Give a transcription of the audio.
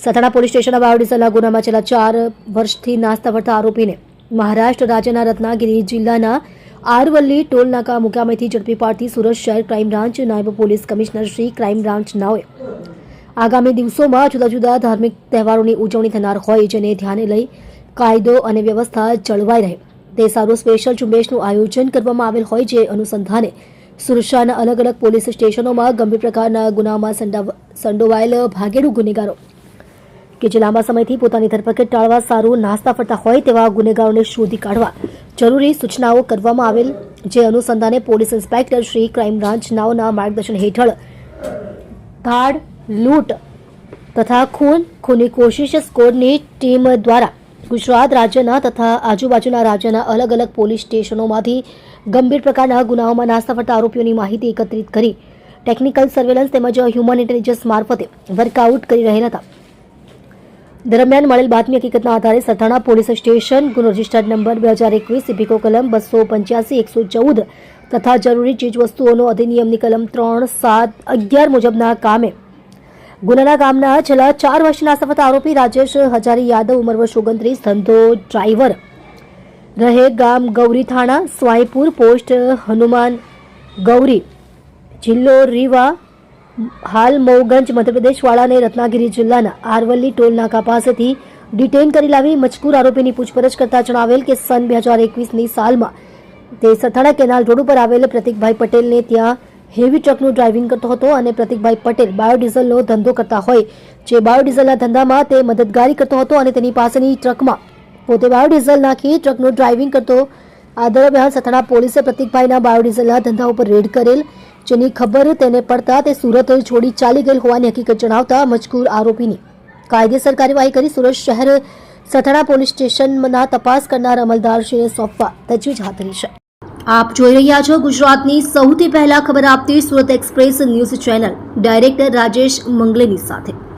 Sathana police સ્ટેશનના બાયોડીઝલના ગુનામાં છેલ્લા ચાર વર્ષથી નાસ્તા ફરતા આરોપીને મહારાષ્ટ્ર રાજ્યના રત્નાગિરી જિલ્લાના આરવલ્લી ટોલ નાકા મુકામેથી ઝડપી પાડતી સુરત શહેર ક્રાઇમ બ્રાન્ચ નાયબ police commissioner Shri crime branch નાઓએ. આગામી દિવસોમાં જુદા જુદા ધાર્મિક તહેવારોની ઉજવણી થનાર હોય જેને ધ્યાને લઈ કાયદો અને વ્યવસ્થા જળવાઈ રહે. તે સારું સ્પેશિયલ ઝુંબેશનું આયોજન કરવામાં આવેલ હોય જે અનુસંધાને સુરક્ષાના અલગ અલગ પોલીસ સ્ટેશનોમાં ગંભીર પ્રકારના ગુનામાં સંડોવાયેલ ભાગેડુ ગુનેગારો કે જે લાંબા સમયથી પોતાની ધરપકડ ટાળવા સારું નાસ્તા ફરતા હોય તેવા ગુનેગારોને શોધી કાઢવા જરૂરી સૂચનાઓ કરવામાં આવેલ, જે અનુસંધાને police inspector Shri crime branch નાઓના માર્ગદર્શન હેઠળ ધાડ, લૂંટ તથા ખૂન, ખૂની કોશિશ સ્કોડની ટીમ દ્વારા ગુજરાત રાજ્યના તથા આજુબાજુના રાજ્યના અલગ અલગ પોલીસ સ્ટેશનોમાંથી ગંભીર પ્રકારના ગુનાઓમાં નાસ્તા ફરતા આરોપીઓની માહિતી એકત્રિત કરી. ટેકનિકલ સર્વેલન્સ તેમજ હ્યુમન ઇન્ટેલિજન્સ મારફતે વર્કઆઉટ કરી રહેલા હતા. દરમિયાન મળેલ બાતમી હકીકતના આધારે સરથાણા પોલીસ સ્ટેશન ગુનો રજિસ્ટર્ડ નંબર બે હજાર એકવીસ ઇપિકો કલમ બસો પંચ્યાસી, એકસો ચૌદ તથા જરૂરી ચીજવસ્તુઓનો અધિનિયમની કલમ ત્રણ, સાત, અગિયાર મુજબના કામે. ગુનાના ગામના છેલ્લા ચાર વર્ષના સફત આરોપી રાજેશ હજારી યાદવ, ઉંમર વર્ષ ઓગણત્રીસ, ધંધો ડ્રાઈવર. રહે ગામ ગૌરી થાણા, સ્વાઈપુર પોસ્ટ હનુમાન ગૌરી, જિલ્લો રીવા હાલ મૌગંજ મધ્યપ્રદેશવાળાને રત્નાગિરી જિલ્લાના આરવલ્લી ટોલ નાકા પાસેથી ડિટેન કરી લાવી મજકૂર આરોપીની પૂછપરછ કરતા જણાવેલ કે સન બે હજાર એકવીસની સાલમાં તે સથાણા કેનાલ રોડ ઉપર આવેલ પ્રતિકભાઈ પટેલને ત્યાં હેવી ટ્રકનું ડ્રાઇવિંગ કરતો હતો અને પ્રતિકભાઈ પટેલ બાયોડીઝલનો ધંધો કરતા હોય. જે બાયોડીઝલના ધંધામાં તે મદદગારી કરતો હતો અને તેની પાસેની ટ્રકમાં પોતે બાયોડીઝલ નાખી ટ્રકનું ડ્રાઇવિંગ કરતો આ દરમિયાન સથાણા પોલીસે પ્રતિકભાઈના બાયોડીઝલના ધંધા ઉપર રેડ કરેલ. જેની ખબર તેને પડતા તે સુરત છોડી ચાલી ગયેલ હોવાની હકીકત જણાવતા મજકૂર આરોપીની કાયદેસર કાર્યવાહી કરી સુરત શહેર સથડા પોલીસ સ્ટેશનના તપાસ કરનાર અમલદારશ્રીને સોંપવા તજવીજ હાથ ધરી છે. આપ જોઈ રહ્યા છો ગુજરાતની સૌથી પહેલા ખબર આપતી Surat express news channel. Director Rajesh મંગલેની સાથે.